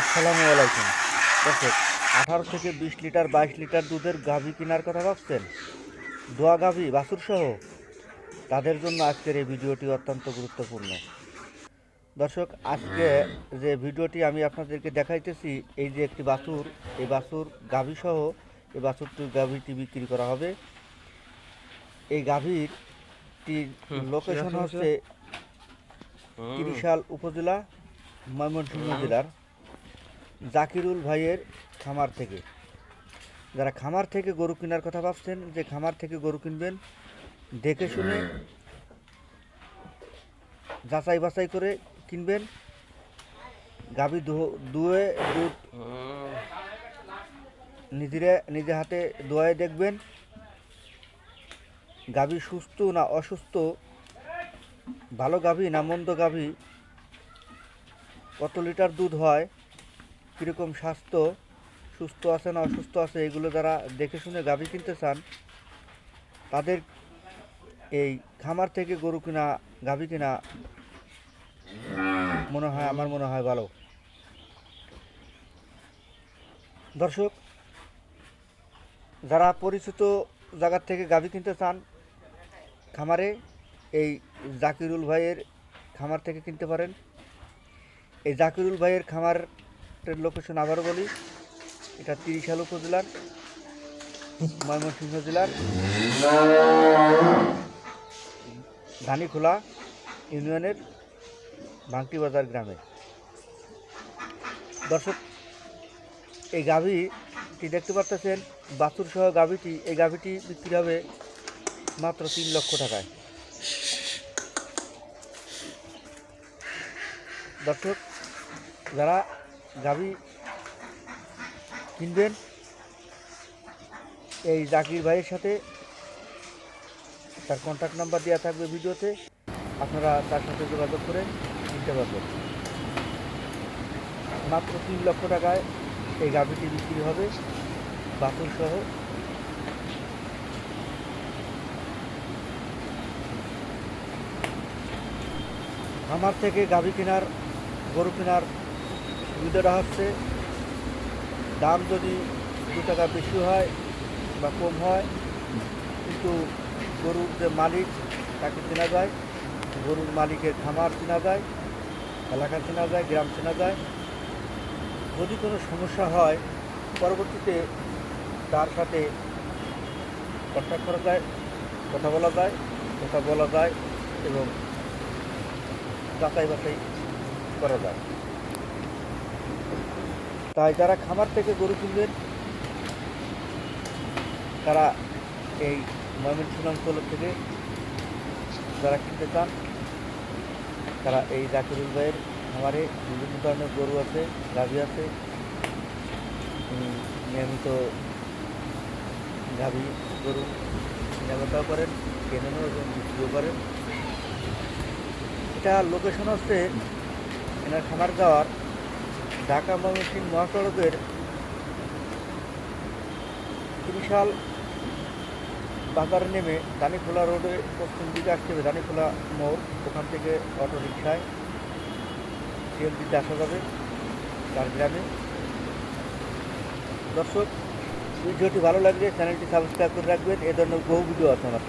আসসালামু আলাইকুম। দর্শক আঠারো থেকে বিশ লিটার বাইশ লিটার দুধের গাভী কেনার কথা ভাবছেন? দোয়া গাভী বাছুর সহ? তাদের জন্য আজকের এই ভিডিওটি অত্যন্ত গুরুত্বপূর্ণ। দর্শক আজকে যে ভিডিওটি আমি আপনাদেরকে দেখাইতেছি এই যে একটি বাছুর এই বাছুর গাভী সহ এই বাছুরটি গাভীটি বিক্রি করা হবে। এই গাভীর লোকেশন হচ্ছে তিরিশাল উপজেলা ময়মনসিংহ জেলার। জাকিরুল ভাইয়ের খামার থেকে। যারা খামার থেকে গরু কেনার কথা ভাবছেন যে খামার থেকে গরু কিনবেন দেখে শুনে যাচাই বাছাই করে কিনবেন। গাভী দুয়ে দুধ নিজেরা নিজে হাতে দোয়ায় দেখবেন। গাভী সুস্থ না অসুস্থ ভালো গাভী না মন্দ গাভী কত লিটার দুধ হয়? কীরকম স্বাস্থ্য, সুস্থ আছে না অসুস্থ আছে, এগুলো যারা দেখে শুনে গাভী কিনতে চান, তাদের এই খামার থেকে গরু কিনা, গাভী কিনা মনে হয়, আমার মনে হয় ভালো। দর্শক, যারা পরিচিত জায়গার থেকে গাভী কিনতে চান, খামারে এই জাকিরুল ভাইয়ের খামার থেকে কিনতে পারেন। এই জাকিরুল ভাইয়ের খামারের লোকেশন আবারও বলি, এটা তিরিশাল উপজেলার, ময়মনসিংহ জেলার, ধানিখোলা ইউনিয়নের ভাঙটি বাজার গ্রামে। দর্শক, এই গাভীটি দেখতে পাচ্ছেন বাছুর সহ গাভীটি, এই গাভীটি বিক্রি হবে মাত্র তিন লক্ষ টাকায়। দর্শক, যারা গাভী কিনবেন। এই জাকির ভাইয়ের সাথে তার কন্ট্যাক্ট নাম্বার দেওয়া থাকবে ভিডিওতে। আপনারা তার সাথে যোগাযোগ করে কিনতে পারবেন। মাত্র তিন লক্ষ টাকায় এই গাভীটি বিক্রি হবে। বাছুর সহ। আমার থেকে গাভী কেনার, গরু কেনার সুবিধাটা হচ্ছে দাম যদি দু টাকা বেশি হয় বা কম হয়, কিন্তু গরুর যে মালিক তাকে চেনা যায়, গরুর মালিকের খামার চেনা যায়, এলাকা চেনা যায়, গ্রাম চেনা যায়। যদি কোনো সমস্যা হয়, পরবর্তীতে তার সাথে কন্ট্যাক্ট করা যায়, কথা বলা যায়, কথা বলা যায় এবং যাচাই বাছাই করা যায়। তাই যারা খামার থেকে গরু কিনবেন, তারা এই ময়মনসিংহ থেকে যারা কিনতে চান, তারা এই জাকিরুল ভাইয়ের খামারে বিভিন্ন ধরনের গরু আছে, গাভী আছে নিয়মিত গাভী গরু কেনাবেচাও করেন, কেনেনও এবং বিক্রিও করেন। এটা লোকেশন হচ্ছে এনার খামার যাওয়ার ঢাকা ময়মনসিংহ মহাসড়কের বিশাল বাজারে নেমে দানিখোলা রোডে পশ্চিম দিকে আসতে হবে। দানিখোলা মোড়, ওখান থেকে অটো রিক্সায় সিএনজিতে আসা যাবে তার গ্রামে। দর্শক, ভিডিওটি ভালো লাগলে চ্যানেলটি সাবস্ক্রাইব করে রাখবেন। এ ধরনের বহু ভিডিও আছে আমার।